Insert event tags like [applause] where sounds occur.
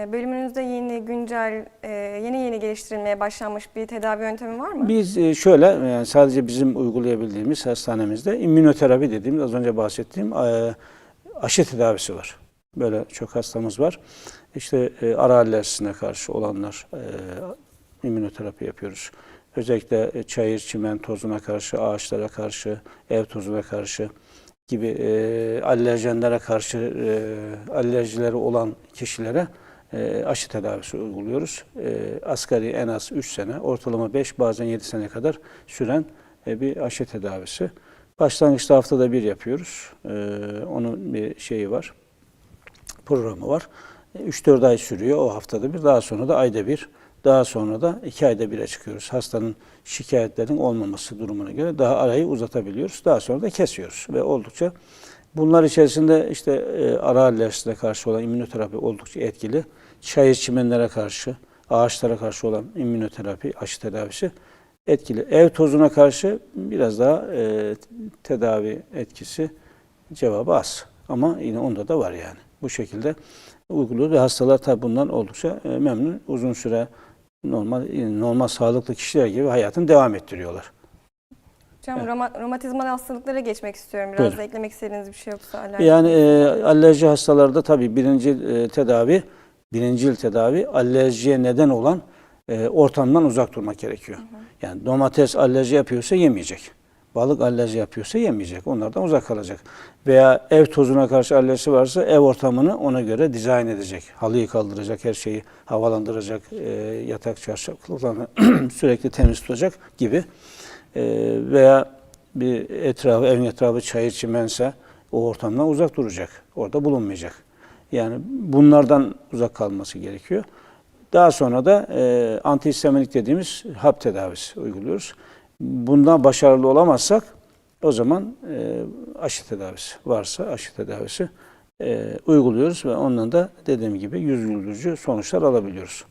E, Bölümünüzde yeni, güncel, e, yeni yeni geliştirilmeye başlanmış bir tedavi yöntemi var mı? Biz e, şöyle yani sadece bizim uygulayabildiğimiz hastanemizde immünoterapi dediğimiz az önce bahsettiğim e, aşı tedavisi var. Böyle çok hastamız var. İşte e, ara alerjisine karşı olanlar e, immünoterapi yapıyoruz. Özellikle e, çayır, çimen tozuna karşı, ağaçlara karşı, ev tozuna karşı gibi e, alerjenlere karşı e, alerjileri olan kişilere e, aşı tedavisi uyguluyoruz. E, asgari en az 3 sene, ortalama 5 bazen 7 sene kadar süren e, bir aşı tedavisi. Başlangıçta haftada bir yapıyoruz. E, onun bir şeyi var, programı var. 3-4 ay sürüyor o haftada bir. Daha sonra da ayda bir. Daha sonra da 2 ayda bire çıkıyoruz. Hastanın şikayetlerin olmaması durumuna göre daha arayı uzatabiliyoruz. Daha sonra da kesiyoruz ve oldukça bunlar içerisinde işte e, ara alerjisine karşı olan immünoterapi oldukça etkili. Çayır çimenlere karşı, ağaçlara karşı olan immünoterapi, aşı tedavisi etkili. Ev tozuna karşı biraz daha e, tedavi etkisi cevabı az. Ama yine onda da var yani. Bu şekilde uyguluyor ve hastalar tabi bundan oldukça e, memnun. Uzun süre normal normal sağlıklı kişiler gibi hayatını devam ettiriyorlar. Hocam roma- romatizmal hastalıklara geçmek istiyorum. Biraz Buyurun. da eklemek istediğiniz bir şey yoksa alerji. Yani e, alerji hastalarda tabii birinci e, tedavi, birincil tedavi alerjiye neden olan e, ortamdan uzak durmak gerekiyor. Yani domates alerji yapıyorsa yemeyecek. Balık alerji yapıyorsa yemeyecek. Onlardan uzak kalacak. Veya ev tozuna karşı alerjisi varsa ev ortamını ona göre dizayn edecek. Halıyı kaldıracak, her şeyi havalandıracak, e, yatak çarşaflarını [clears throat] sürekli temiz tutacak gibi. E, veya bir etrafı, evin etrafı çayır çimense o ortamdan uzak duracak. Orada bulunmayacak. Yani bunlardan uzak kalması gerekiyor. Daha sonra da e, antihistaminik dediğimiz hap tedavisi uyguluyoruz. Bundan başarılı olamazsak o zaman e, aşı tedavisi varsa aşı tedavisi e, uyguluyoruz ve ondan da dediğim gibi yüz güldürücü sonuçlar alabiliyoruz.